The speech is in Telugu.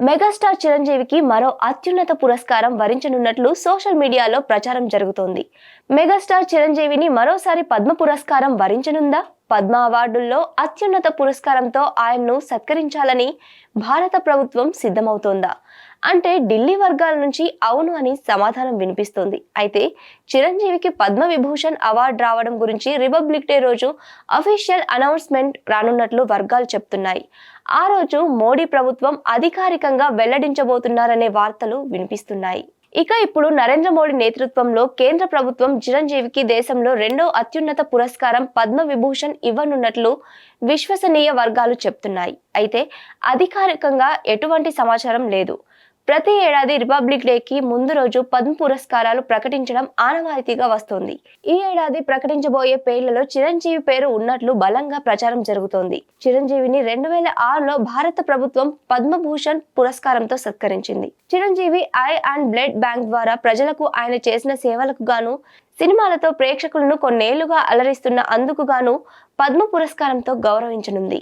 మెగాస్టార్ చిరంజీవికి మరో అత్యున్నత పురస్కారం వరించనున్నట్లు సోషల్ మీడియాలో ప్రచారం జరుగుతోంది. మెగాస్టార్ చిరంజీవిని మరోసారి పద్మ పురస్కారం వరించనుందా? పద్మ అవార్డుల్లో అత్యున్నత పురస్కారంతో ఆయన్ను సత్కరించాలని భారత ప్రభుత్వం సిద్ధమవుతోందా? అంటే ఢిల్లీ వర్గాల నుంచి అవును అని సమాధానం వినిపిస్తోంది. అయితే చిరంజీవికి పద్మ విభూషణ్ అవార్డు రావడం గురించి రిపబ్లిక్ డే రోజు అఫీషియల్ అనౌన్స్మెంట్ రానున్నట్లు వర్గాలు చెప్తున్నాయి. ఆ రోజు మోడీ ప్రభుత్వం అధికారికంగా వెల్లడించబోతున్నారనే వార్తలు వినిపిస్తున్నాయి. ఇక ఇప్పుడు నరేంద్ర మోడీ నేతృత్వంలో కేంద్ర ప్రభుత్వం చిరంజీవికి దేశంలో రెండో అత్యున్నత పురస్కారం పద్మ విభూషణ్ ఇవ్వనున్నట్లు విశ్వసనీయ వర్గాలు చెప్తున్నాయి. అయితే అధికారికంగా ఎటువంటి సమాచారం లేదు. ప్రతి ఏడాది రిపబ్లిక్ డేకి ముందు రోజు పద్మ పురస్కారాలు ప్రకటించడం ఆనవాయితీగా వస్తోంది. ఈ ఏడాది ప్రకటించబోయే పేర్లలో చిరంజీవి పేరు ఉన్నట్లు బలంగా ప్రచారం జరుగుతోంది. చిరంజీవిని రెండు వేల ఆరులో భారత ప్రభుత్వం పద్మభూషణ్ పురస్కారంతో సత్కరించింది. Chiranjeevi eye and blood bank ద్వారా ప్రజలకు ఆయన చేసిన సేవలకు గాను సినిమాలతో ప్రేక్షకులను కొన్నేళ్ళుగా అలరిస్తున్న అందుకు గాను పద్మ పురస్కారంతో గౌరవించనుంది.